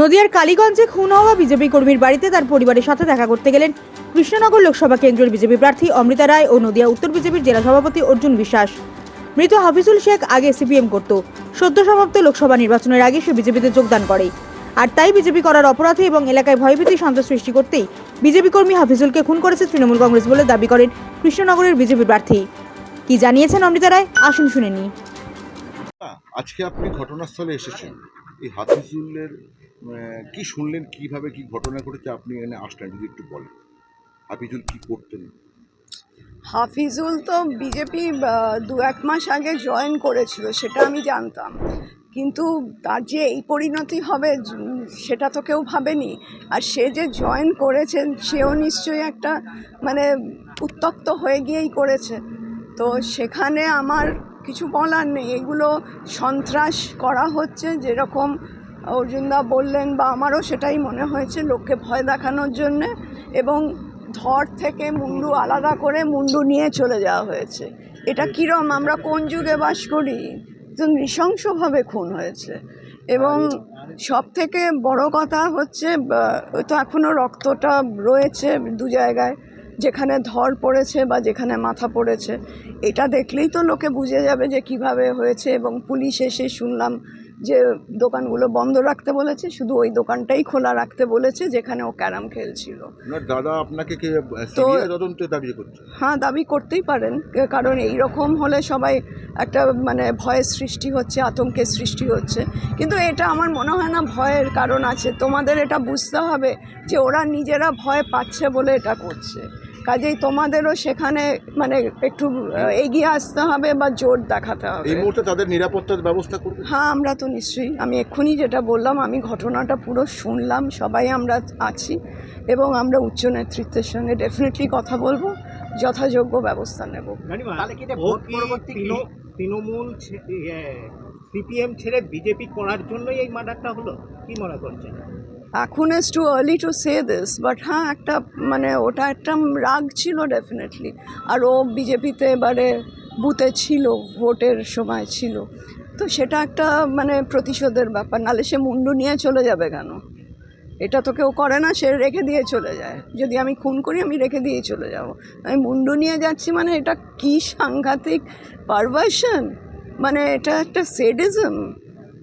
নদিয়ার কালীগঞ্জে খুন হওয়া বিজেপি কর্মীর বাড়িতে তার পরিবারের সাথে দেখা করতে গেলেন কৃষ্ণনগর লোকসভা কেন্দ্রের বিজেপি প্রার্থী অমৃতা রায় ও নদিয়া উত্তর বিজেপির জেলা সভাপতি অর্জুন বিশ্বাস। মৃত হাফিজুল শেখ আগে সিপিএম করত। সদ্য সমাপ্ত লোকসভা নির্বাচনের আগে সে বিজেপিতে যোগদান করে। আর তাই বিজেপি করার অপরাধে এবং এলাকায় ভয়ভীতি শান্ত সৃষ্টি করতেই বিজেপি কর্মী হাফিজুলকে খুন করেছে তৃণমূল কংগ্রেস বলে দাবি করেন কৃষ্ণনগরের বিজেপি প্রার্থী। কি জানিয়েছেন অমৃতা রায়? আসুন শুনে নিই। আজকে আপনি ঘটনাস্থলে এসেছেন। এই হাফিজুল্লের কি শুনলেন, কীভাবে কি ঘটনা ঘটেছে আপনি এখানে আসলেন, যদি একটু বলেন। হাফিজুল কি করতেন? হাফিজুল তো বিজেপি দু এক মাস আগে জয়েন করেছিল, সেটা আমি জানতাম। কিন্তু তার যে এই পরিণতি হবে, সেটা তো কেউ ভাবেনি। আর সে যে জয়েন করেছেন, সেও নিশ্চয়ই একটা মানে উত্তক্ত হয়ে গিয়েই করেছে। তো সেখানে আমার কিছু বলার নেই। এগুলো সন্ত্রাস করা হচ্ছে, যেরকম অর্জুনদা বললেন বা আমারও সেটাই মনে হয়েছে লোককে ভয় দেখানোর জন্যে এবং ধর থেকে মুন্ডু আলাদা করে মুন্ডু নিয়ে চলে যাওয়া হয়েছে। এটা কীরম? আমরা কোন যুগে বাস করি? তো নৃশংসভাবে খুন হয়েছে। এবং সব থেকে বড় কথা হচ্ছে তো এখনও রক্তটা রয়েছে দু জায়গায়। যেখানে ধর পড়েছে বা যেখানে মাথা পড়েছে এটা দেখলেই তো লোকে বুঝে যাবে যে কীভাবে হয়েছে এবং পুলিশ এসে শুনলাম যে দোকানগুলো বন্ধ রাখতে বলেছে শুধু ওই দোকানটাই খোলা রাখতে বলেছে যেখানে ও ক্যারাম খেলছিল। দাদা আপনাকে তদন্তে দাবি করছে? হ্যাঁ দাবি করতেই পারেন কারণ এই রকম হলে সবাই একটা মানে ভয়ের সৃষ্টি হচ্ছে আতঙ্কের সৃষ্টি হচ্ছে। কিন্তু এটা আমার মনে হয় না ভয়ের কারণ আছে তোমাদের এটা বুঝতে হবে যে ওরা নিজেরা ভয় পাচ্ছে বলে এটা করছে। কাজেই তোমাদেরও সেখানে মানে একটু এগিয়ে আসতে হবে বা জোর দেখাতে হবে। এই মুহূর্তে তাদের নিরাপত্তার ব্যবস্থা করবে হ্যাঁ আমরা তো নিশ্চয়ই। আমি এক্ষুনি যেটা বললাম আমি ঘটনাটা পুরো শুনলাম সবাই আমরা আছি এবং আমরা উচ্চ নেতৃত্বের সঙ্গে ডেফিনেটলি কথা বলব যথাযোগ্য ব্যবস্থা নেব। তাহলে কি এটা ভোট তৃণমূল সিপিএম ছেড়ে বিজেপি করার জন্যই এই মার্ডারটা হলো? কি মনে করছেন? এখন is too early to say this but হ্যাঁ একটা মানে ওটা একটা রাগ ছিল ডেফিনেটলি আর ও বিজেপিতে এবারে বুথে ছিল, ভোটের সময় ছিল। তো সেটা একটা মানে প্রতিশোধের ব্যাপার, নালে সে মুন্ডু নিয়ে চলে যাবে কেন? এটা তো কেউ করে না, সে রেখে দিয়ে চলে যায়। যদি আমি খুন করি, আমি রেখে দিয়ে চলে যাব। আমি মুন্ডু নিয়ে যাচ্ছি মানে এটা কি সাংঘাতিক পারভার্সন মানে এটা একটা সেডিজম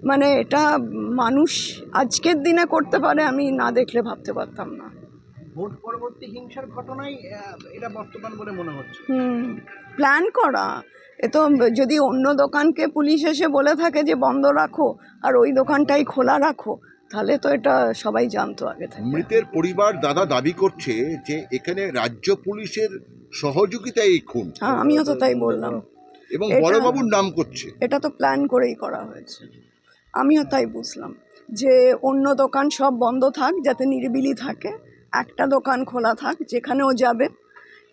মানে এটা মানুষ আজকের দিনে করতে পারে আমি না দেখলে ভাবতে পারতাম না। ভোট পরবর্তী হিংসার ঘটনাই এটা বর্তমান বলে মনে হচ্ছে। হুম প্ল্যান করা। এ তো যদি অন্য দোকানকে পুলিশ এসে বলে থাকে যে বন্ধ রাখো আর ওই দোকানটাই খোলা রাখো তাহলে তো এটা সবাই জানতো আগে থেকে। মৃতের পরিবার দাদা দাবি করছে যে এখানে রাজ্য পুলিশের সহযোগিতায় এই খুন। হ্যাঁ আমিও তো তাই বললাম। এবং বড়বাবুর নাম করছে। এটা তো প্ল্যান করেই করা হয়েছে। আমিও তাই বুঝলাম যে অন্য দোকান সব বন্ধ থাক, যাতে নিরিবিলি থাকে। একটা দোকান খোলা থাক, যেখানেও যাবে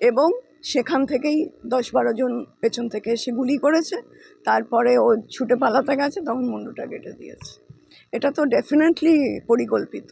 এবং সেখান থেকেই দশ বারো জন পেছন থেকে এসে গুলি করেছে। তারপরে ও ছুটে পালাতে গেছে, তখন মুন্ডুটা কেটে দিয়েছে। এটা তো ডেফিনেটলি পরিকল্পিত.